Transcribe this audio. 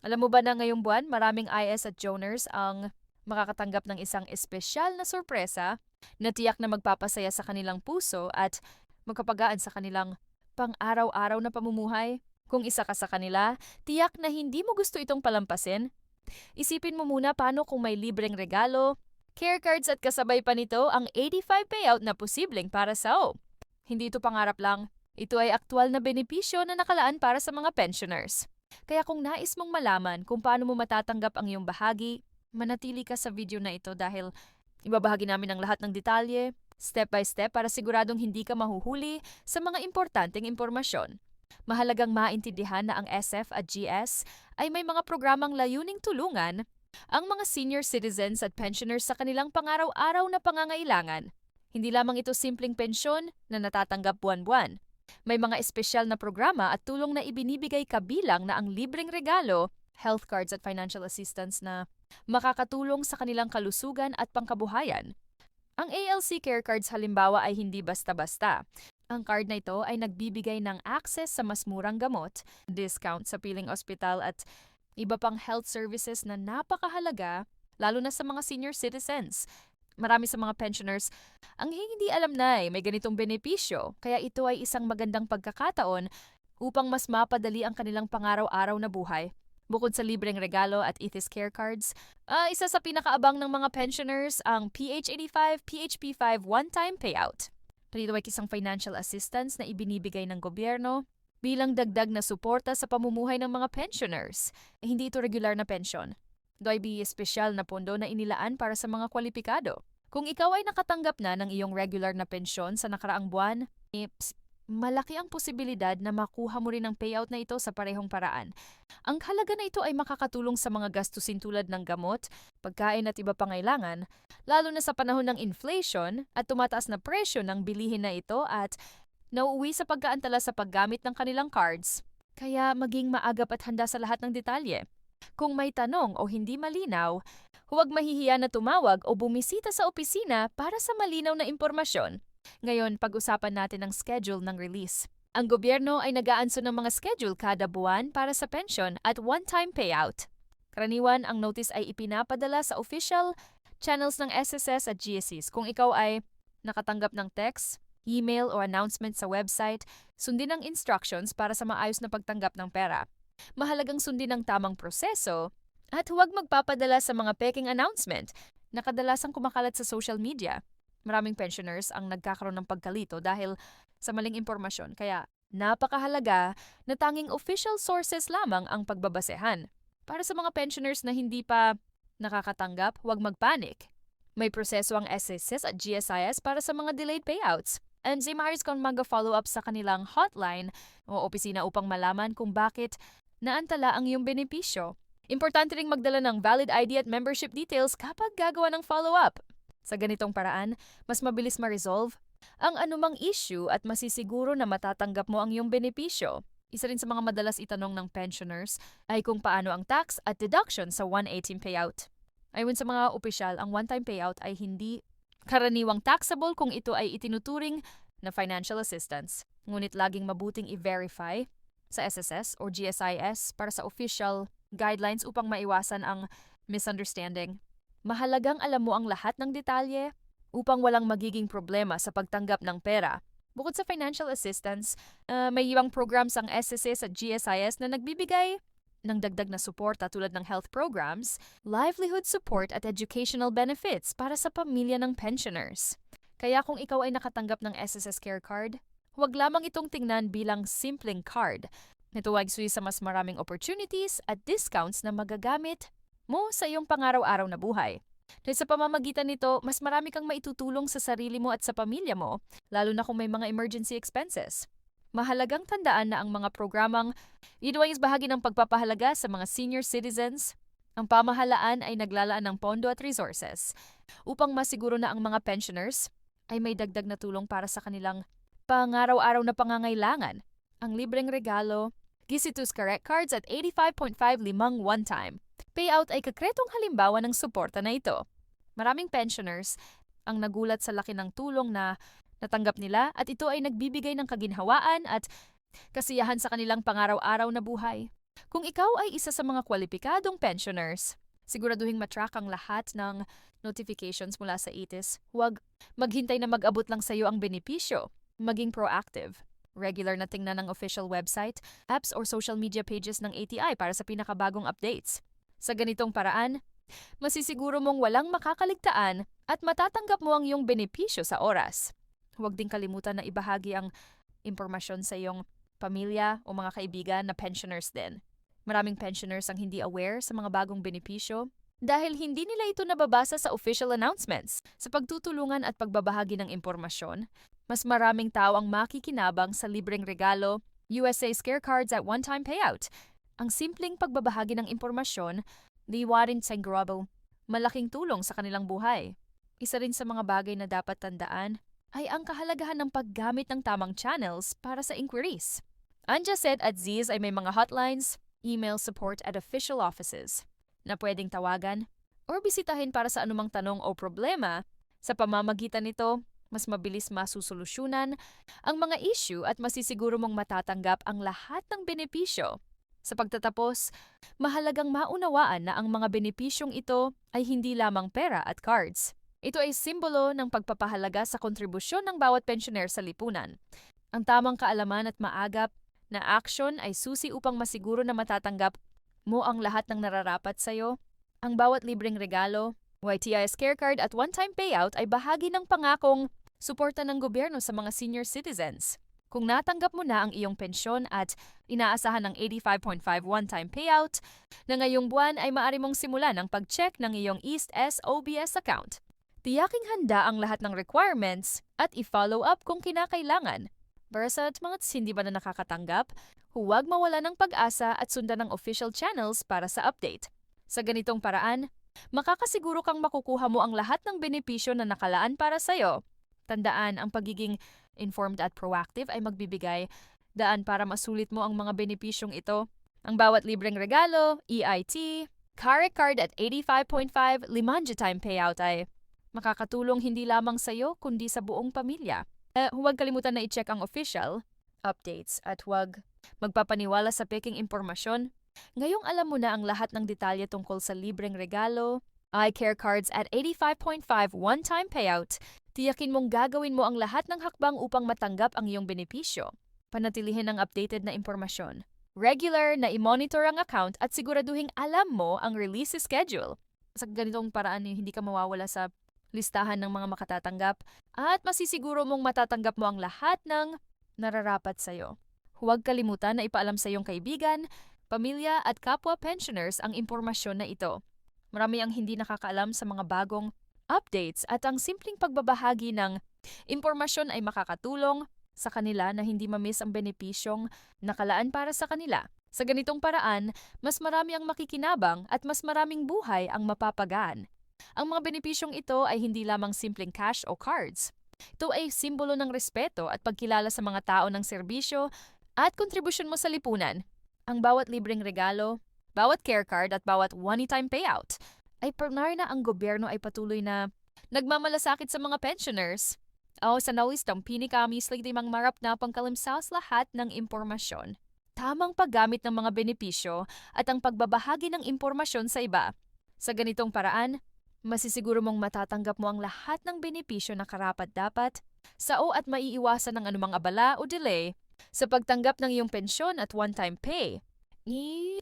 Alam mo ba na ngayong buwan, maraming IS at Joners ang makakatanggap ng isang espesyal na sorpresa na tiyak na magpapasaya sa kanilang puso at magkapagaan sa kanilang pang-araw-araw na pamumuhay? Kung isa ka sa kanila, tiyak na hindi mo gusto itong palampasin. Isipin mo muna paano kung may libreng regalo, care cards at kasabay pa nito ang 85 payout na posibleng para sa Hindi ito pangarap lang. Ito ay aktwal na benepisyo na nakalaan para sa mga pensioners. Kaya kung nais mong malaman kung paano mo matatanggap ang iyong bahagi, manatili ka sa video na ito dahil ibabahagi namin ang lahat ng detalye, step by step para siguradong hindi ka mahuhuli sa mga importanteng impormasyon. Mahalagang maintindihan na ang SF at GS ay may mga programang layuning tulungan ang mga senior citizens at pensioners sa kanilang pangaraw-araw na pangangailangan. Hindi lamang ito simpleng pensyon na natatanggap buwan-buwan. May mga espesyal na programa at tulong na ibinibigay kabilang na ang libreng regalo, health cards at financial assistance na makakatulong sa kanilang kalusugan at pangkabuhayan. Ang ALC Care Cards halimbawa ay hindi basta-basta. Ang card na ito ay nagbibigay ng access sa mas murang gamot, discount sa piling ospital at iba pang health services na napakahalaga lalo na sa mga senior citizens. Marami sa mga pensioners ang hindi alam na ay may ganitong benepisyo, kaya ito ay isang magandang pagkakataon upang mas mapadali ang kanilang pangaraw-araw na buhay. Bukod sa libreng regalo at Ethis Care Cards, ah, isa sa pinakaabang ng mga pensioners ang PH85, PHP5 one-time payout. Rito ay isang financial assistance na ibinibigay ng gobyerno bilang dagdag na suporta sa pamumuhay ng mga pensioners. Eh, hindi ito regular na pensyon. Ito ay espesyal na pondo na inilaan para sa mga kwalipikado. Kung ikaw ay nakatanggap na ng iyong regular na pensyon sa nakaraang buwan, eh, ps- malaki ang posibilidad na makuha mo rin ang payout na ito sa parehong paraan. Ang halaga na ito ay makakatulong sa mga gastusin tulad ng gamot, pagkain at iba pangailangan, lalo na sa panahon ng inflation at tumataas na presyo ng bilihin na ito at nauuwi sa pagkaantala sa paggamit ng kanilang cards. Kaya maging maagap at handa sa lahat ng detalye. Kung may tanong o hindi malinaw, huwag mahihiya na tumawag o bumisita sa opisina para sa malinaw na impormasyon. Ngayon, pag-usapan natin ang schedule ng release. Ang gobyerno ay nag-aanso ng mga schedule kada buwan para sa pension at one-time payout. Karaniwan, ang notice ay ipinapadala sa official channels ng SSS at GSEs. Kung ikaw ay nakatanggap ng text, email o announcement sa website, sundin ang instructions para sa maayos na pagtanggap ng pera. Mahalagang sundin ang tamang proseso at huwag magpapadala sa mga peking announcement na kadalasang kumakalat sa social media. Maraming pensioners ang nagkakaroon ng pagkalito dahil sa maling impormasyon kaya napakahalaga na tanging official sources lamang ang pagbabasehan. Para sa mga pensioners na hindi pa nakakatanggap, huwag magpanik. May proseso ang SSS at GSIS para sa mga delayed payouts. And si Maris kung mag-follow up sa kanilang hotline o opisina upang malaman kung bakit naantala ang iyong benepisyo. Importante ring magdala ng valid ID at membership details kapag gagawa ng follow-up. Sa ganitong paraan, mas mabilis ma-resolve ang anumang issue at masisiguro na matatanggap mo ang iyong benepisyo. Isa rin sa mga madalas itanong ng pensioners ay kung paano ang tax at deduction sa 118 payout. Ayon sa mga opisyal, ang one-time payout ay hindi karaniwang taxable kung ito ay itinuturing na financial assistance. Ngunit laging mabuting i-verify sa SSS o GSIS para sa official guidelines upang maiwasan ang misunderstanding. Mahalagang alam mo ang lahat ng detalye upang walang magiging problema sa pagtanggap ng pera. Bukod sa financial assistance, uh, may ibang programs ang SSS at GSIS na nagbibigay ng dagdag na suporta tulad ng health programs, livelihood support at educational benefits para sa pamilya ng pensioners. Kaya kung ikaw ay nakatanggap ng SSS Care Card, huwag lamang itong tingnan bilang simpleng card. Nito ay sa mas maraming opportunities at discounts na magagamit mo sa iyong pangaraw-araw na buhay. Dahil sa pamamagitan nito, mas marami kang maitutulong sa sarili mo at sa pamilya mo, lalo na kung may mga emergency expenses. Mahalagang tandaan na ang mga programang ito ay bahagi ng pagpapahalaga sa mga senior citizens. Ang pamahalaan ay naglalaan ng pondo at resources upang masiguro na ang mga pensioners ay may dagdag na tulong para sa kanilang pangaraw-araw na pangangailangan. Ang libreng regalo, Gisitus Correct Cards at 85.5 limang one-time. Payout ay kakretong halimbawa ng suporta na ito. Maraming pensioners ang nagulat sa laki ng tulong na natanggap nila at ito ay nagbibigay ng kaginhawaan at kasiyahan sa kanilang pangaraw-araw na buhay. Kung ikaw ay isa sa mga kwalipikadong pensioners, siguraduhin matrack ang lahat ng notifications mula sa ITIS. Huwag maghintay na mag-abot lang sa iyo ang benepisyo. Maging proactive. Regular na tingnan ng official website, apps or social media pages ng ATI para sa pinakabagong updates. Sa ganitong paraan, masisiguro mong walang makakaligtaan at matatanggap mo ang iyong benepisyo sa oras. Huwag din kalimutan na ibahagi ang impormasyon sa iyong pamilya o mga kaibigan na pensioners din. Maraming pensioners ang hindi aware sa mga bagong benepisyo dahil hindi nila ito nababasa sa official announcements. Sa pagtutulungan at pagbabahagi ng impormasyon, mas maraming tao ang makikinabang sa libreng regalo, USA Scare Cards at one-time payout. Ang simpleng pagbabahagi ng impormasyon, liwarin sa grabo, malaking tulong sa kanilang buhay. Isa rin sa mga bagay na dapat tandaan ay ang kahalagahan ng paggamit ng tamang channels para sa inquiries. Anja said at Ziz ay may mga hotlines, email support at official offices na pwedeng tawagan or bisitahin para sa anumang tanong o problema. Sa pamamagitan nito, mas mabilis masusolusyonan ang mga issue at masisiguro mong matatanggap ang lahat ng benepisyo. Sa pagtatapos, mahalagang maunawaan na ang mga benepisyong ito ay hindi lamang pera at cards. Ito ay simbolo ng pagpapahalaga sa kontribusyon ng bawat pensioner sa lipunan. Ang tamang kaalaman at maagap na aksyon ay susi upang masiguro na matatanggap mo ang lahat ng nararapat sa iyo. Ang bawat libreng regalo, YTIS Care Card at one-time payout ay bahagi ng pangakong suporta ng gobyerno sa mga senior citizens. Kung natanggap mo na ang iyong pensyon at inaasahan ng 85.5 one-time payout, na ngayong buwan ay maaari mong simulan ang pag-check ng iyong East SOBS account. Tiyaking handa ang lahat ng requirements at i-follow up kung kinakailangan. Para sa mga hindi ba na nakakatanggap, huwag mawala ng pag-asa at sundan ng official channels para sa update. Sa ganitong paraan, makakasiguro kang makukuha mo ang lahat ng benepisyo na nakalaan para sa'yo. Tandaan, ang pagiging informed at proactive ay magbibigay daan para masulit mo ang mga benepisyong ito. Ang bawat libreng regalo, EIT, Kare Card at 85.5 Limanja Time Payout ay makakatulong hindi lamang sa iyo kundi sa buong pamilya. Eh, huwag kalimutan na i-check ang official updates at huwag magpapaniwala sa peking impormasyon. Ngayong alam mo na ang lahat ng detalye tungkol sa libreng regalo, iCare cards at 85.5 one-time payout, tiyakin mong gagawin mo ang lahat ng hakbang upang matanggap ang iyong benepisyo. Panatilihin ang updated na impormasyon. Regular na i-monitor ang account at siguraduhin alam mo ang release schedule. Sa ganitong paraan, eh, hindi ka mawawala sa listahan ng mga makatatanggap at masisiguro mong matatanggap mo ang lahat ng nararapat sa iyo. Huwag kalimutan na ipaalam sa iyong kaibigan, pamilya at kapwa pensioners ang impormasyon na ito. Marami ang hindi nakakaalam sa mga bagong updates at ang simpleng pagbabahagi ng impormasyon ay makakatulong sa kanila na hindi mamiss ang benepisyong nakalaan para sa kanila. Sa ganitong paraan, mas marami ang makikinabang at mas maraming buhay ang mapapagaan. Ang mga benepisyong ito ay hindi lamang simpleng cash o cards. Ito ay simbolo ng respeto at pagkilala sa mga tao ng serbisyo at kontribusyon mo sa lipunan. Ang bawat libreng regalo, bawat care card at bawat one-time payout ay na ang gobyerno ay patuloy na nagmamalasakit sa mga pensioners. O sa nawistang pinikami slagdi mang marap na pangkalimsas lahat ng impormasyon. Tamang paggamit ng mga benepisyo at ang pagbabahagi ng impormasyon sa iba. Sa ganitong paraan, Masisiguro mong matatanggap mo ang lahat ng benepisyo na karapat-dapat, sao at maiiwasan ng anumang abala o delay sa pagtanggap ng iyong pensyon at one-time pay. I